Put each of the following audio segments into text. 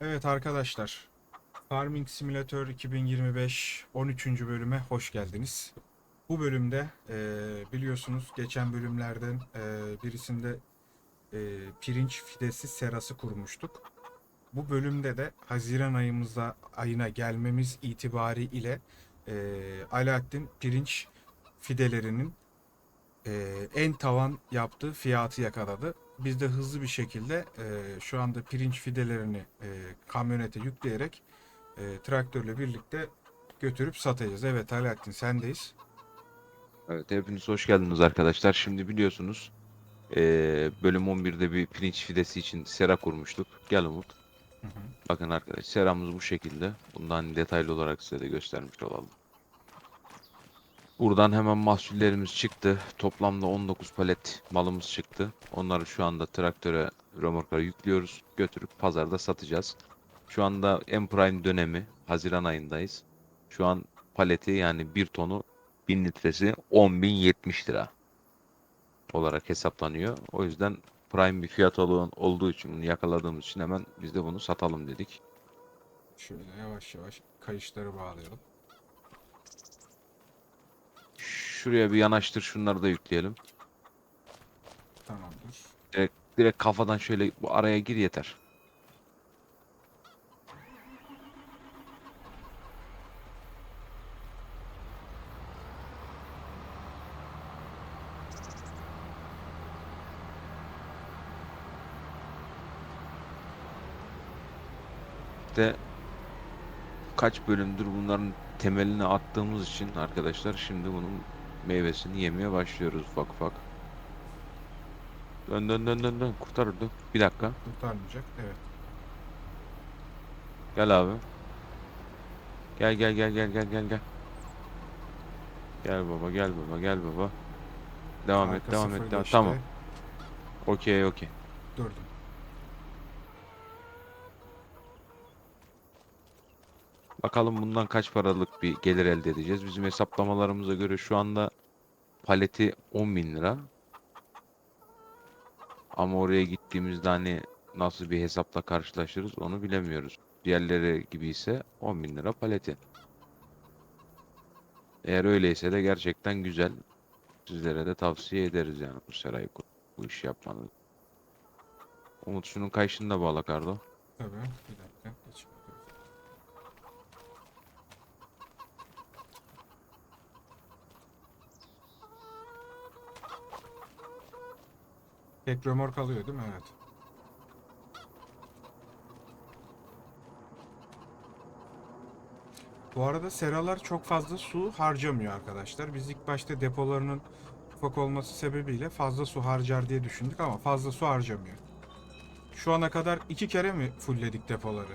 Evet arkadaşlar, Farming Simulator 2025 13. bölüme hoş geldiniz. Bu bölümde eee, biliyorsunuz geçen bölümlerden eee, birisinde eee, pirinç fidesi serası kurmuştuk. Bu bölümde de Haziran ayımıza ayına gelmemiz itibariyle eee Alaaddin pirinç fidelerinin eee, en tavan yaptığı fiyatı yakaladı. Biz de hızlı bir şekilde eee, şu anda pirinç fidelerini eee, kamyonete yükleyerek eee, traktörle birlikte götürüp satacağız. Evet Alaaddin sendeyiz. Evet, hepiniz hoş geldiniz arkadaşlar. Şimdi biliyorsunuz eee, bölüm 11'de bir pirinç fidesi için sera kurmuştuk. Gel Umut. Hı hı. Bakın arkadaş seramız bu şekilde. Bundan detaylı olarak size de göstermiş olalım. Buradan hemen mahsullerimiz çıktı. Toplamda 19 palet malımız çıktı. Onları şu anda traktöre, römorklara yüklüyoruz. Götürüp pazarda satacağız. Şu anda en prime dönemi. Haziran ayındayız. Şu an paleti yani 1 tonu 1000 litresi 10.070 lira olarak hesaplanıyor. O yüzden prime bir fiyat olan- olduğu için bunu yakaladığımız için hemen biz de bunu satalım dedik. Şöyle yavaş yavaş kayışları bağlayalım. Şuraya bir yanaştır şunları da yükleyelim. Tamamdır. Direkt kafadan şöyle bu araya gir yeter. de kaç bölümdür bunların temelini attığımız için arkadaşlar şimdi bunun meyvesini yemeye başlıyoruz ufak ufak. Dön dön dön dön dön kurtar dön. Bir dakika. Kurtarmayacak. Evet. Gel abi. Gel gel gel gel gel gel gel. Gel baba gel baba gel baba. Devam et Arka devam sıfır et devam. geçti. Tamam. Okey okey. Durdum. Bakalım bundan kaç paralık bir gelir elde edeceğiz. Bizim hesaplamalarımıza göre şu anda paleti 10 bin lira. Ama oraya gittiğimizde hani nasıl bir hesapla karşılaşırız onu bilemiyoruz. Diğerleri gibi ise 10 bin lira paleti. Eğer öyleyse de gerçekten güzel. Sizlere de tavsiye ederiz yani bu serayı bu işi yapmanızı. Umut şunun kayışını da bağla Kardo. Tabii. Bir dakika. Geç Tek römork alıyor değil mi? Evet. Bu arada seralar çok fazla su harcamıyor arkadaşlar. Biz ilk başta depolarının ufak olması sebebiyle fazla su harcar diye düşündük ama fazla su harcamıyor. Şu ana kadar iki kere mi fullledik depoları?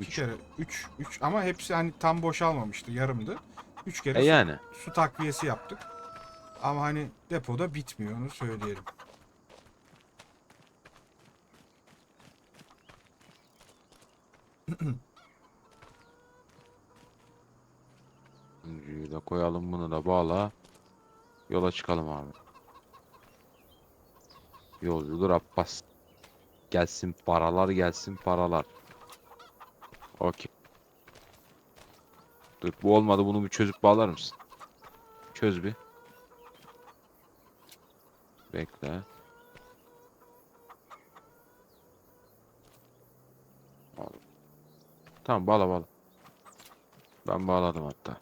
İki Üç. kere. Üç. Üç. Ama hepsi hani tam boşalmamıştı. Yarımdı. Üç kere E su- yani. su takviyesi yaptık. Ama hani depoda bitmiyor onu söyleyelim. Üçüncüyü de koyalım bunu da bağla. Yola çıkalım abi. Yolcudur Abbas. Gelsin paralar gelsin paralar. Okey. Dur bu olmadı bunu bir çözüp bağlar mısın? Çöz bir. Bekle. Tamam bağla bağla. Ben bağladım hatta.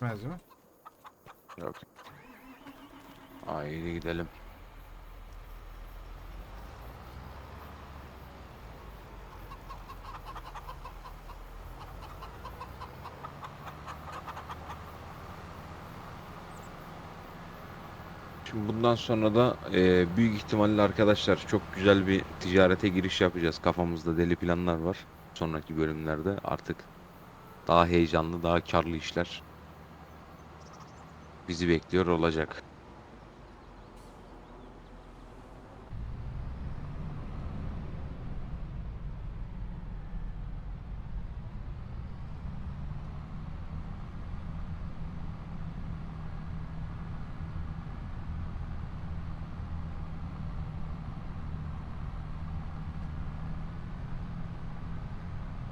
Değil mi? Yok. Haydi gidelim. Şimdi bundan sonra da eee, büyük ihtimalle arkadaşlar çok güzel bir ticarete giriş yapacağız. Kafamızda deli planlar var. Sonraki bölümlerde artık daha heyecanlı, daha karlı işler bizi bekliyor olacak.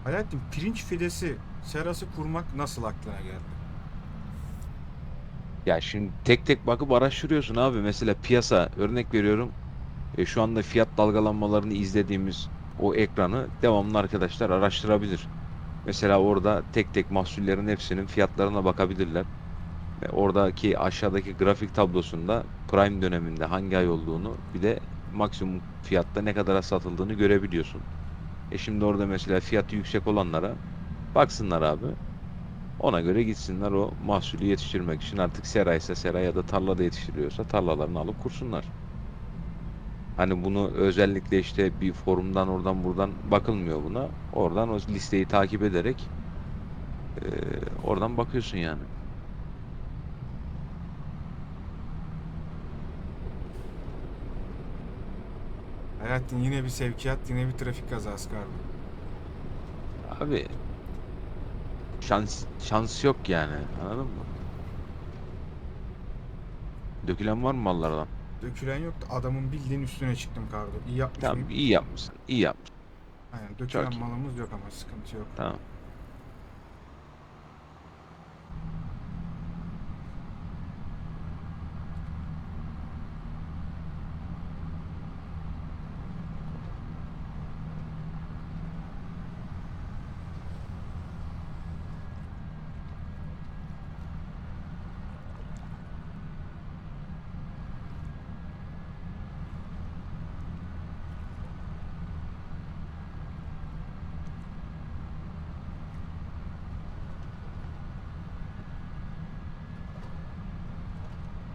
Alaaddin pirinç fidesi serası kurmak nasıl aklına geldi? Ya şimdi tek tek bakıp araştırıyorsun abi. Mesela piyasa örnek veriyorum. E, şu anda fiyat dalgalanmalarını izlediğimiz o ekranı devamlı arkadaşlar araştırabilir. Mesela orada tek tek mahsullerin hepsinin fiyatlarına bakabilirler. Ve oradaki aşağıdaki grafik tablosunda prime döneminde hangi ay olduğunu bir de maksimum fiyatta ne kadara satıldığını görebiliyorsun. E şimdi orada mesela fiyatı yüksek olanlara baksınlar abi. Ona göre gitsinler o mahsulü yetiştirmek için artık sera ise sera ya da tarlada yetiştiriliyorsa tarlalarını alıp kursunlar. Hani bunu özellikle işte bir forumdan oradan buradan bakılmıyor buna. Oradan o listeyi takip ederek eee, oradan bakıyorsun yani. Alaaddin yine bir sevkiyat, yine bir trafik kazası kardeşim. Abi şans şans yok yani. Anladın mı? Dökülen var mı mallardan? Dökülen yok da adamın bildiğin üstüne çıktım kardo. İyi yapmış Tamam iyi yapmışsın. iyi yapmışsın. Aynen dökülen Çok iyi. malımız yok ama sıkıntı yok. Tamam.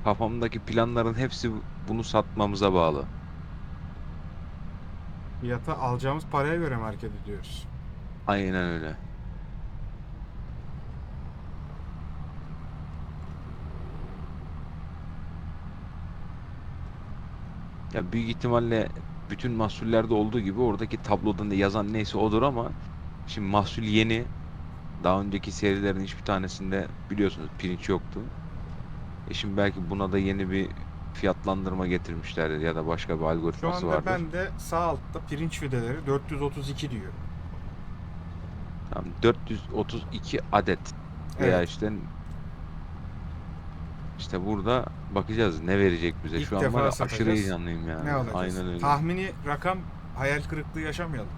Kafamdaki planların hepsi bunu satmamıza bağlı. Fiyata alacağımız paraya göre mi hareket ediyoruz? Aynen öyle. Ya büyük ihtimalle bütün mahsullerde olduğu gibi oradaki tabloda ne yazan neyse odur ama şimdi mahsul yeni. Daha önceki serilerin hiçbir tanesinde biliyorsunuz pirinç yoktu. E şimdi belki buna da yeni bir fiyatlandırma getirmişlerdir ya da başka bir Şu algoritması anda vardır. ben de sağ altta pirinç fideleri 432 diyor. Tamam 432 adet veya Evet. işte işte burada bakacağız ne verecek bize. İlk Şu an defa var ya satacağız. aşırı heyecanlıyım yani. Ne alacağız? Aynen öyle. Tahmini rakam hayal kırıklığı yaşamayalım.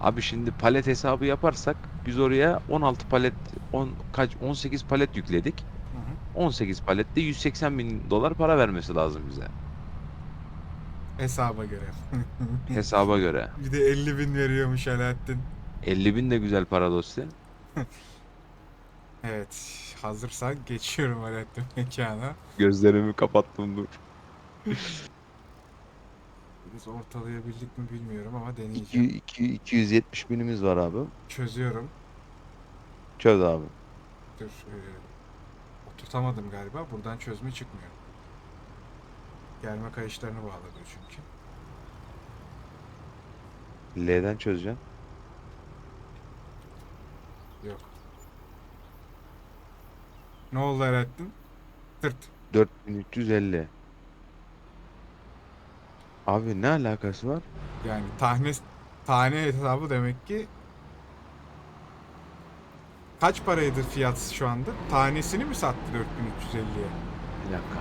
Abi şimdi palet hesabı yaparsak biz oraya 16 palet 10 kaç 18 palet yükledik. Hı hı. 18 palette 180 bin dolar para vermesi lazım bize. Hesaba göre. Hesaba göre. bir de 50 bin veriyormuş Alaaddin. 50 bin de güzel para dosya. Evet. Hazırsan geçiyorum Alaaddin mekana. Gözlerimi kapattım dur. Biz ortalayabildik mi bilmiyorum ama 2, deneyeceğim. 2, 270 binimiz var abi. Çözüyorum. Çöz abi. Dur. e, oturtamadım galiba. Buradan çözme çıkmıyor. Gelme kayışlarını bağladı çünkü. L'den çözeceğim. Yok. Ne oldu Alaaddin? Tırt. 4350. Abi ne alakası var? Yani tane tane hesabı demek ki kaç paraydı fiyat şu anda? Tanesini mi sattı 4350'ye? Bir dakika.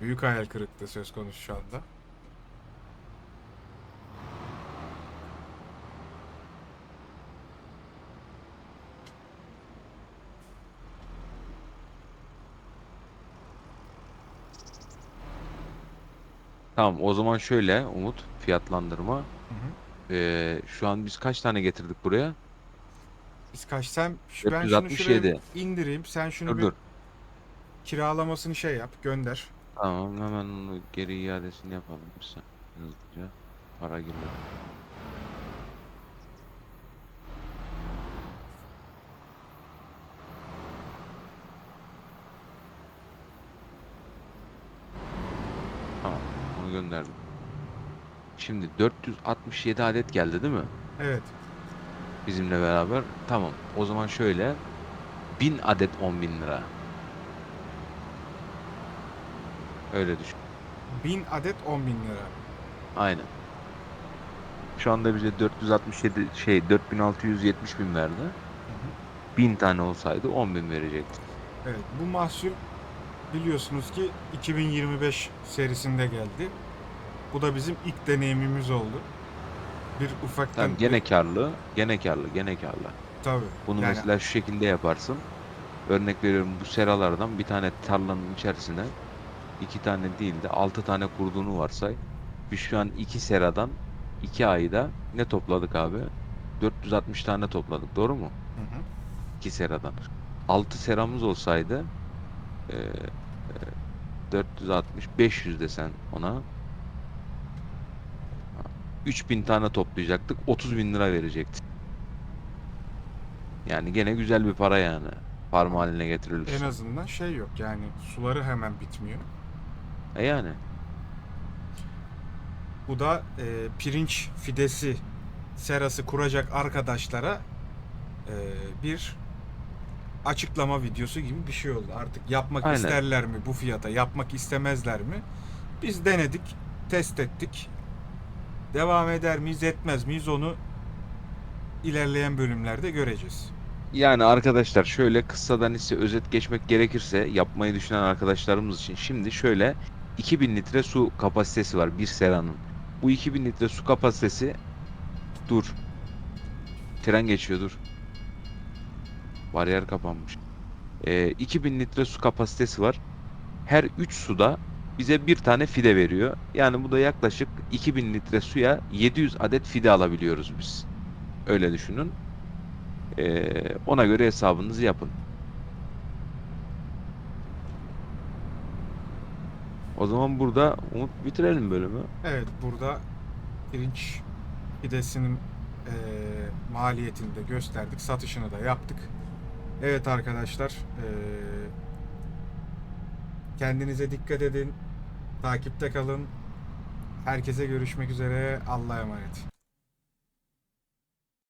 Büyük hayal kırıklığı söz konusu şu anda. Tamam o zaman şöyle Umut fiyatlandırma. Hı hı. Ee, şu an biz kaç tane getirdik buraya? Biz kaç sen şu- ben şunu 467. şuraya indireyim. Sen şunu Dur bir dur. kiralamasını şey yap, gönder. Tamam hemen onu geri iadesini yapalım bir saniye. Hızlıca. Para giriyor. Tamam onu gönderdim. Şimdi 467 adet geldi değil mi? Evet. Bizimle beraber. Tamam o zaman şöyle. 1000 adet 10 bin lira. Öyle düşün. 1000 adet 10 bin lira. Aynen. Şu anda bize 467 şey 4670 bin verdi. 1000 tane olsaydı 10 bin verecekti. Evet bu mahsul biliyorsunuz ki 2025 serisinde geldi. Bu da bizim ilk deneyimimiz oldu. Bir ufaktan Tamam gene karlı, gene karlı, gene karlı. tabii. Bunu Yani mesela şu şekilde yaparsın. Örnek veriyorum bu seralardan bir tane tarlanın içerisine iki tane değil de altı tane kurduğunu varsay. Biz şu an iki seradan iki ayda ne topladık abi? 460 tane topladık. Doğru mu? Hı hı. İki seradan. 6 seramız olsaydı e, e, 460 500 desen ona 3000 tane toplayacaktık. 30 bin lira verecektik. Yani gene güzel bir para yani. Farm haline getirilirse. En azından şey yok yani suları hemen bitmiyor. E yani. Bu da e, pirinç fidesi serası kuracak arkadaşlara e, bir açıklama videosu gibi bir şey oldu. Artık yapmak Aynen. isterler mi bu fiyata, yapmak istemezler mi? Biz denedik, test ettik. Devam eder miyiz, etmez miyiz onu ilerleyen bölümlerde göreceğiz. Yani arkadaşlar şöyle kıssadan ise özet geçmek gerekirse yapmayı düşünen arkadaşlarımız için şimdi şöyle 2000 litre su kapasitesi var bir seranın. Bu 2000 litre su kapasitesi dur. Tren geçiyor dur. Bariyer kapanmış. Ee, 2000 litre su kapasitesi var. Her 3 suda bize bir tane fide veriyor. Yani bu da yaklaşık 2000 litre suya 700 adet fide alabiliyoruz biz. Öyle düşünün. Ee, ona göre hesabınızı yapın. O zaman burada Umut bitirelim bölümü. Evet burada pirinç pidesinin eee maliyetini de gösterdik. Satışını da yaptık. Evet arkadaşlar eee, kendinize dikkat edin. Takipte kalın. Herkese görüşmek üzere. Allah'a emanet.